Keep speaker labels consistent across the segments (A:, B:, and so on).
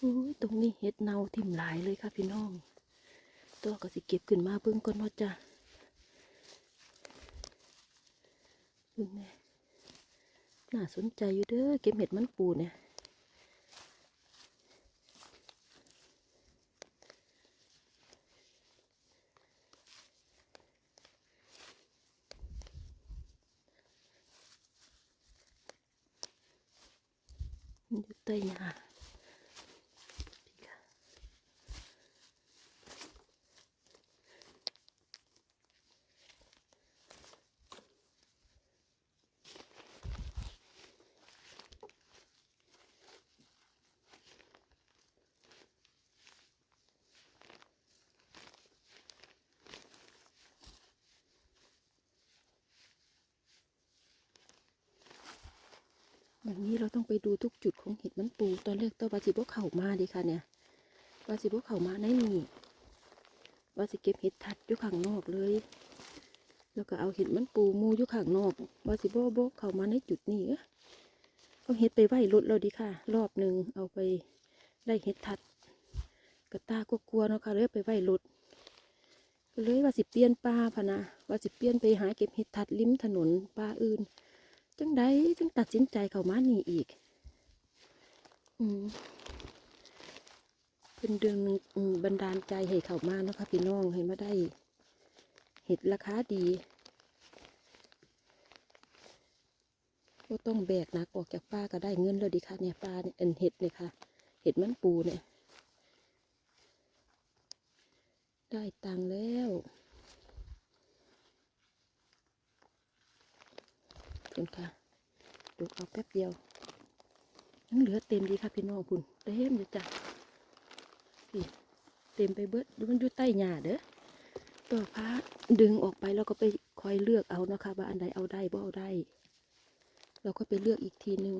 A: ตรงนี้เห็ดเนาทิ่มหลายเลยค่ะพี่น้อง ตัวก็สิเก็บขึ้นมาเบิ่งก่อนว่าจ้ะเบิ่งแน่น่าสนใจอยู่เด้อเก็บเห็ดมันปูเนี่ยอยู่ใต้หญ้า อย่างนี้เราต้องไปดูทุกจุดของเห็ดมันปูตอนแรกตัววาสิบเข่ามาดิค่ะเนี่ยวาสิบเข่ามาในนี่วาสิเก็บเห็ดทัดอยู่ข้างนอกเลย แล้วก็เอาเห็ดมันปูมูอยู่ข้างนอกวาสิบโบเข้ามาในจุดนี้เอ้อเอาเห็ดไปไหว้รถเราดีค่ะ รอบหนึ่งเอาไปได้เห็ดทัดกระตากลัวๆเนาะค่ะเลยไปไหว้รถเลยว่าสิเปลี่ยนป่าพะนะว่าสิเปลี่ยนไปหาเก็บเห็ดทัดริมถนนป่าอื่น จังใดจึงตัดสินใจเข้ามานี่อีก อืมเป็นเดือนหนึ่งบันดาลใจให้เข้ามาเนาะคะพี่น้องให้มาได้ เห็ดราคาดีก็ต้องแบกหนักออกจากป้าก็ได้เงินแล้วดีค่ะเนี่ยปลาเนี่ยเอ็นเห็ดเนี่ยค่ะ เห็ดมันปูเนี่ย ได้ตังแล้ว คุณค่ะดูเอาแป๊บเดียวยังเหลือเต็มดีค่ะพี่น้องคุณเต็มอยู่จ้ะพี่เต็มไปเบิดดูมันอยู่ใต้หญ้าเด้อตัวพระดึงออกไปแล้วก็ไปคอยเลือกเอานะคะว่าอันใดเอาได้บ่เอาได้ เราก็ไปเลือกอีกทีหนึ่ง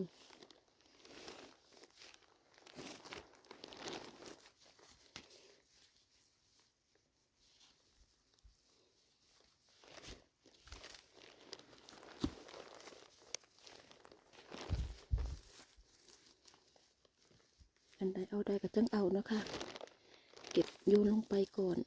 A: อันใดเอาได้ ก็จังเอานะคะ เก็บโยนลงไปก่อน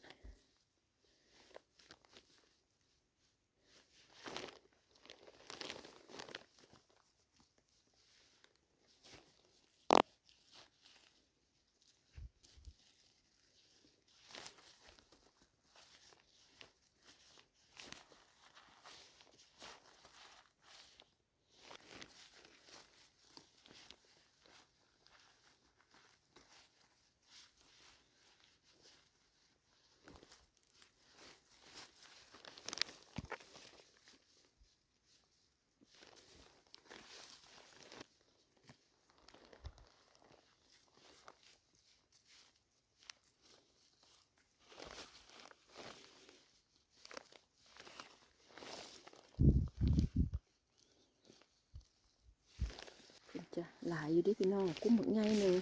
A: จะหลายอยู่ดิพี่น้องกุ้มหมดง่ายหนึ่ง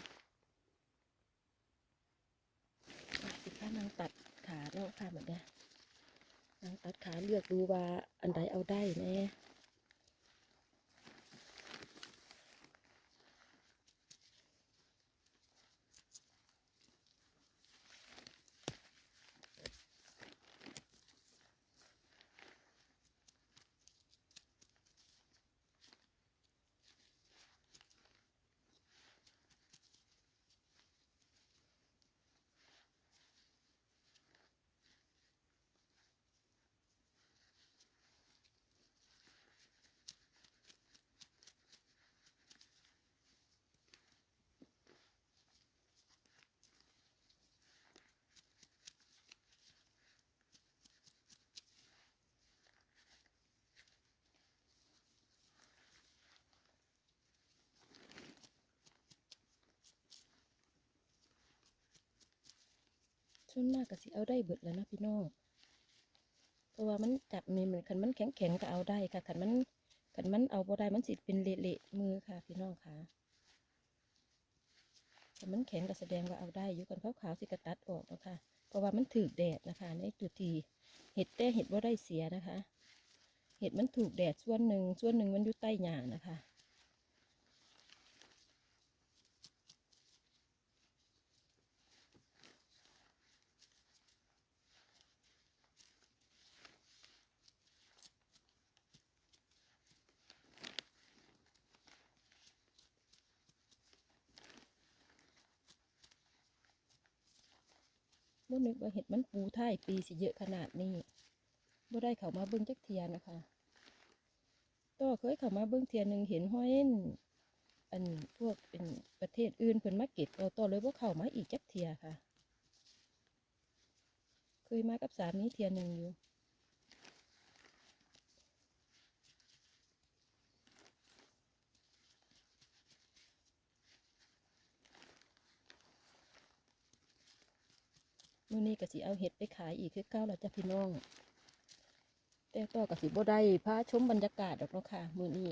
A: อะสิค่ะนางตัดขาเนาะค่ะแบบเนี้ยนางตัดขาเลือกดูว่าอันใดเอาได้แน่ ส่วนมากก็สิเอาได้เบิดแล้วนะพี่น้องเพราะว่ามันจับมีเหมือนคันมันแข็งแข็งก็เอาได้ค่ะคันมันคันมันเอาบ่ได้มันสิเป็นเละๆมือค่ะ พี่น้องค่ะแต่มันแข็งก็แสดงว่าเอาได้อยู่กันขาวๆสิกระตัดออกนะคะเพราะว่ามันถูกแดดนะคะ ในจุดที่เห็ดแต่เห็ดว่าได้เสียนะคะ เห็ดมันถูกแดดส่วนหนึ่งส่วนหนึ่งมันอยู่ใต้หญ้านะคะ บ่นึกว่าเห็ดมันปูท้ายปีสิเยอะขนาดนี้บ่ได้เข้ามาเบิ่งจักเทียนะคะต่อเคยเข้ามาเบิ่งเทียหนึ่งเห็นห้อยอันพวกเป็นประเทศอื่นเพิ่นมาเก็บเอาต่อเลยบ่เข้ามาอีกจักเทียค่ะ เคยมากับสามีเทียหนึ่งอยู่ มื้อนี้ก็สิเอาเห็ดไปขายอีกคือเก้าแล้วจ้ะพี่น้อง แต่ต่อก็สิบ่ได้พาชมบรรยากาศดอกเนาะค่ะมื้อนี้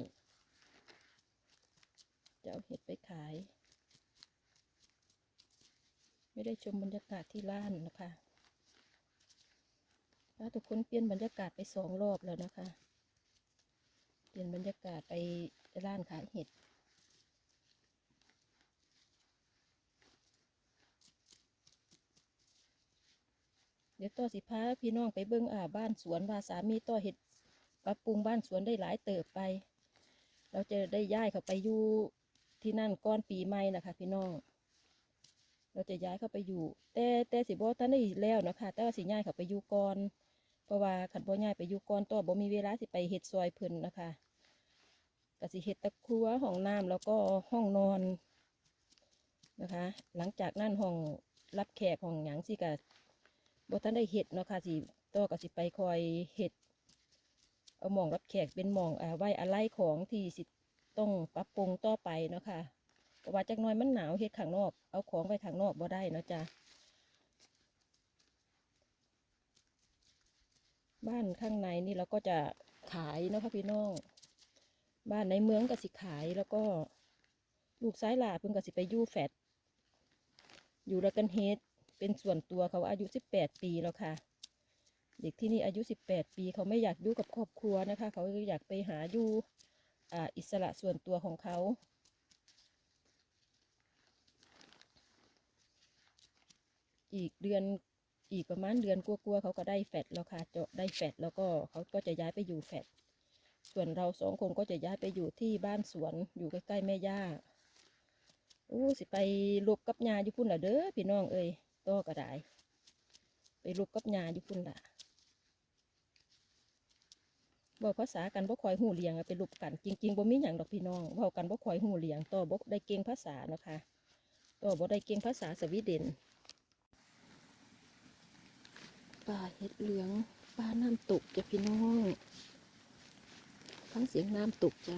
A: จะเอาเห็ดไปขาย ไม่ได้ชมบรรยากาศที่ร้านนะคะพาทุกคนเปลี่ยนบรรยากาศไปสองรอบแล้วนะคะ เปลี่ยนบรรยากาศไปร้านขายเห็ด เดี๋ยวต่อสิพาพี่น้องไปเบิ่งอ่าบ้านสวนว่าสามีต่อเห็ดปรับปรุงบ้านสวนได้หลายเติบไป เราจะได้ย้ายเขาไปอยู่ที่นั่นก้อนปีใหม่นะคะพี่น้อง เราจะย้ายเขาไปอยู่ แต่แต่สิบ่ท่านได้แล้วนะคะแต่ว่าสิย้ายเขาไปอยู่ก่อนเพราะว่าขันบ่ย้ายไปอยู่ก่อนต่อบ่มีเวลาสิไปเฮ็ดซอยเพิ่นนะคะก็สิเฮ็ดตะครัวห้องน้ำแล้วก็ห้องนอนนะคะ หลังจากนั้นห้องรับแขกห้องหยังสิก็ บ่ทันได้เห็ดเนาะค่ะสิต่อก็สิไปคอยเห็ดเอาหมองรับแขกเป็นหมองอ่าไว้อะไรของที่สิต้องปรับปรุงต่อไปเนาะค่ะเพราะว่าจักหน้อยมันหนาวเฮ็ดข้างนอก เอาของไว้ข้างนอกบ่ได้เนาะจ้ะบ้านข้างในนี่เราก็จะขายเนาะค่ะพี่น้องบ้านในเมืองก็สิขายแล้วก็ลูกซ้ายหลาเพิ่นก็สิไปยู่แฟดอยู่แล้วกันเฮ็ด เป็นส่วนตัวเขาอายุ 18 ปีแล้วค่ะ เด็กที่นี่อายุ 18 ปี เขาไม่อยากอยู่กับครอบครัวนะคะ เขาอยากไปหาอยู่อ่าอิสระส่วนตัวของเขาอีกเดือนอีกประมาณเดือนกลัวๆเขาก็ได้แฟดแล้วค่ะจะได้แฟดแล้วก็เขาก็จะย้ายไปอยู่แฟดส่วนเราสองคนก็จะย้ายไปอยู่ที่บ้านสวนอยู่ใกล้ๆแม่ย่าโอ้สิไปลบกับยาอยู่พุ่นละเด้อพี่น้องเอ้ย ต่อก็ได้ ไปลบกับยาอยู่พุ่นละบอกภาษากันบ่คอยหูเลียงไปลบกัน จริงๆบ่มีหยังดอกพี่น้องเว้ากันบ่คอยหูเลียงต่อบ่ได้เก่งภาษาเนาะคะต่อบ่ได้เก่งภาษาสวีเดนป่าเห็ดเหลืองป่าน้ำตกจ้ะพี่น้องฟังเสียงน้ำตกจ้ะ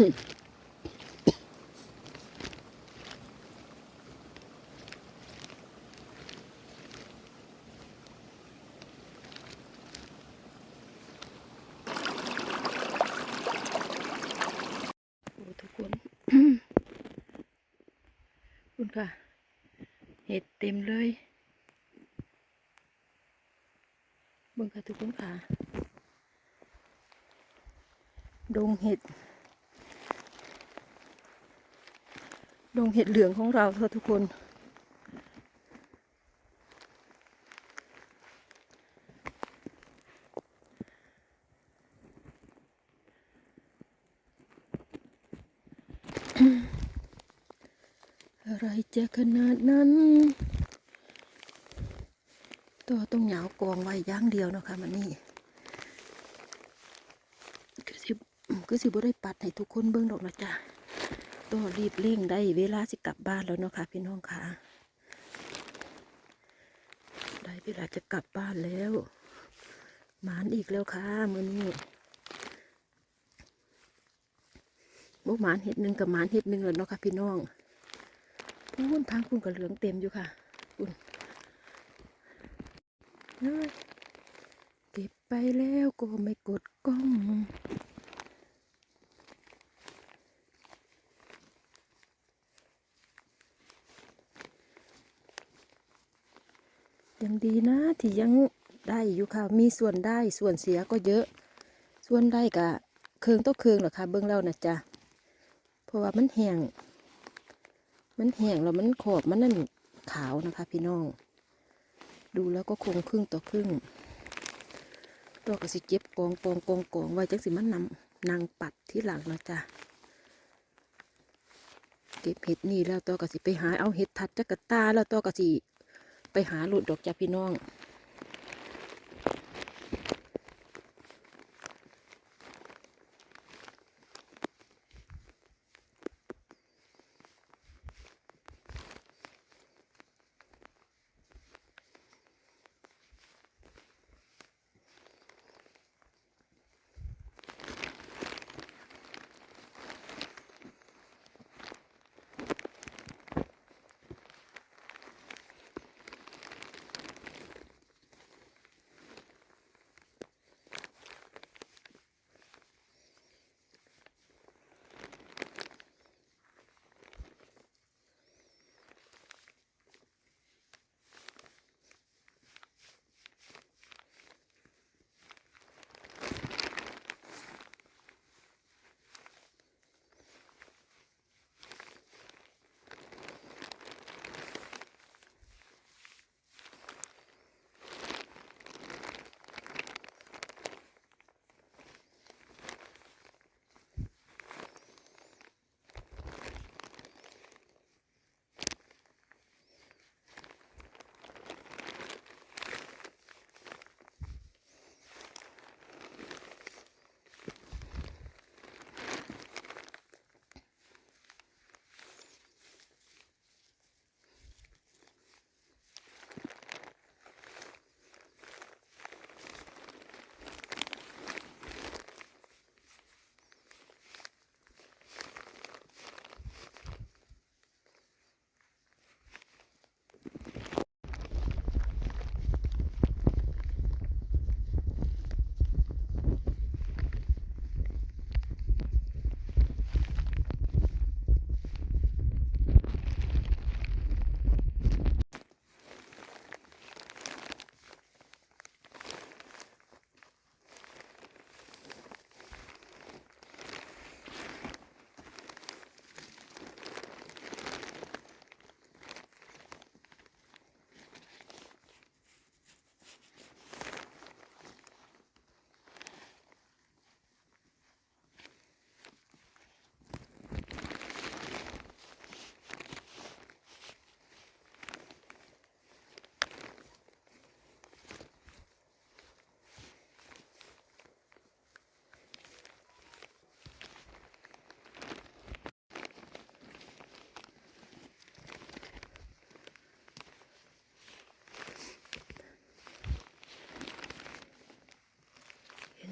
A: คุณค่ะ เห็ดเต็มเลยเบิ่งค่ะทุกคนค่ะ ดงเห็ด ดงเห็ดเหลืองของเราค่ะทุกคน อะไรจะขนาดนั้น ตัวต้องเหยากองไว้ย่างเดียวนะคะมันนี่คือสิคือสิบ่ได้ปัดให้ทุกคนเบิ่งดอกนะจ๊ะ ตัวรีบเร่งได้เวลาสิกลับบ้านแล้วเนาะค่ะพี่น้องค่ะ ได้เวลาจะกลับบ้านแล้วหมานอีกแล้วค่ะมื้อนี้บ่หมานเห็ดหนึ่งกับหมานเห็ดหนึ่งแล้วเนาะค่ะพี่น้องพูนทางคุณกับเหลืองเต็มอยู่ค่ะคุณเฮ้ยเก็บไปแล้วก็ไม่กดกล้อง ยังดีนะ ที่ยังได้อยู่ค่ะ มีส่วนได้ส่วนเสียก็เยอะ ส่วนได้กะเคืองต้องเคืองหรอคะเบื้องเล่านะจ๊ะเพราะว่ามันแห้งมันแห้งแล้วมันขอบมันนั่นขาวนะคะ พี่น้อง ดูแล้วก็คงครึ่งต่อครึ่งตัวก็สิเก็บกองกองกองกองไว้จังสิมันนำนางปัดที่หลังนะจ๊ะเก็บเห็ดนี่แล้วตัวก็สิไปหาเอาเห็ดทัดจักรตาแล้วตัวก็สิ ไปหาหลุดดอกจาพี่น้อง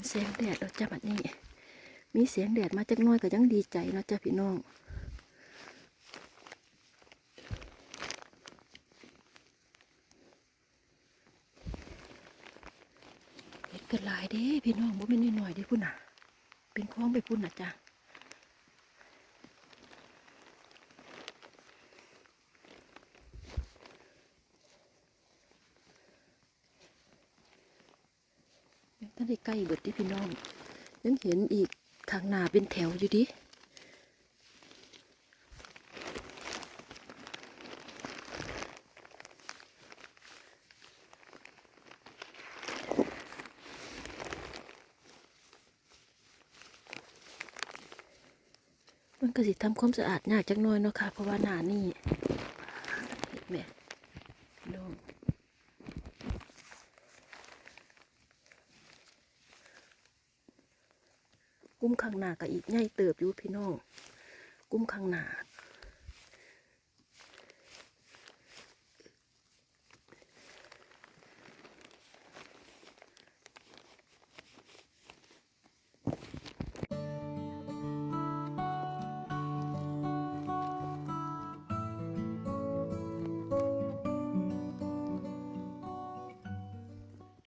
A: แสงแดดแล้วจ้ะบัดนี้ มีเสียงแดดมาจากน้อยก็ยังดีใจเนาะจ้ะพี่น้องเห็ดกระลายเด้พี่น้องบ่เป็นน้อยๆเด้พุ่นน่ะ เป็นคล้องไปพุ่นน่ะจ้ะ ยังท่านได้ใกล้เบิดที่พี่น้องยังเห็นอีกข้างหนาเป็นแถวอยู่ดิมันก็สิทำความสะอาดยากจักน้อยเนาะค่ะ เพราะว่าหน้านี่เห็นไหมพี่น้อง กุ้มข้างหน้าก็อีกใหญ่เติบอยู่พี่น้อง กุ้มข้างหน้า